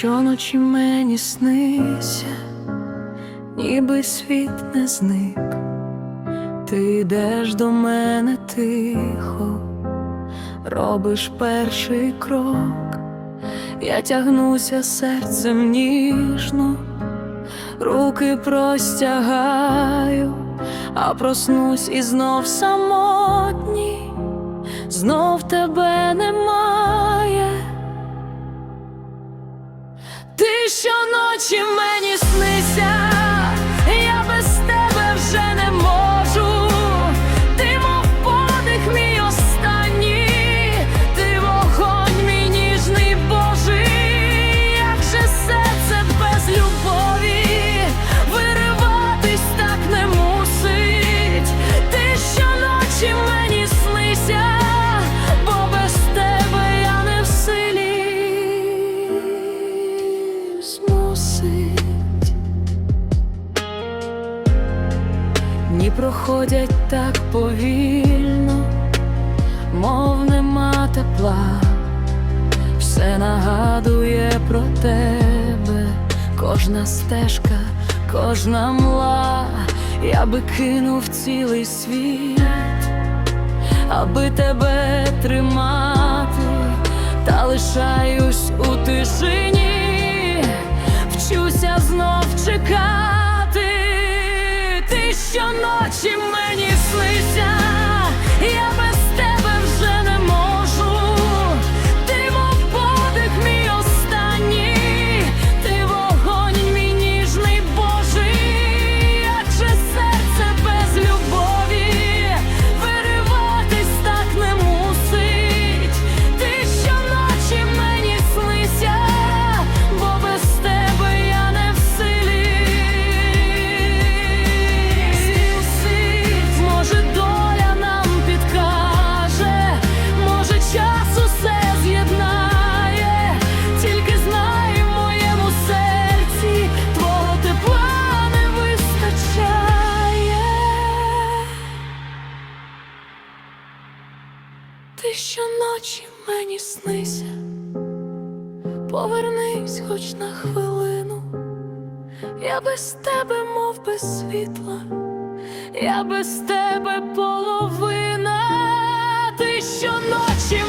щоночі мені снися, ніби світ не зник, ти йдеш до мене тихо, робиш перший крок, я тягнуся серцем ніжно, руки простягаю, а проснусь і знов самотній, знов тебе немає. Щоночі Дні проходять так повільно, мов нема тепла, все нагадує про тебе, кожна стежка, кожна мла, я би кинув цілий світ, аби тебе тримати, та лишаюсь у тишині, вчуся знов чекати. Щоночі щоночі мені снися, повернись хоч на хвилину, я без тебе, мов без світла, я без тебе половина, ти щоночі.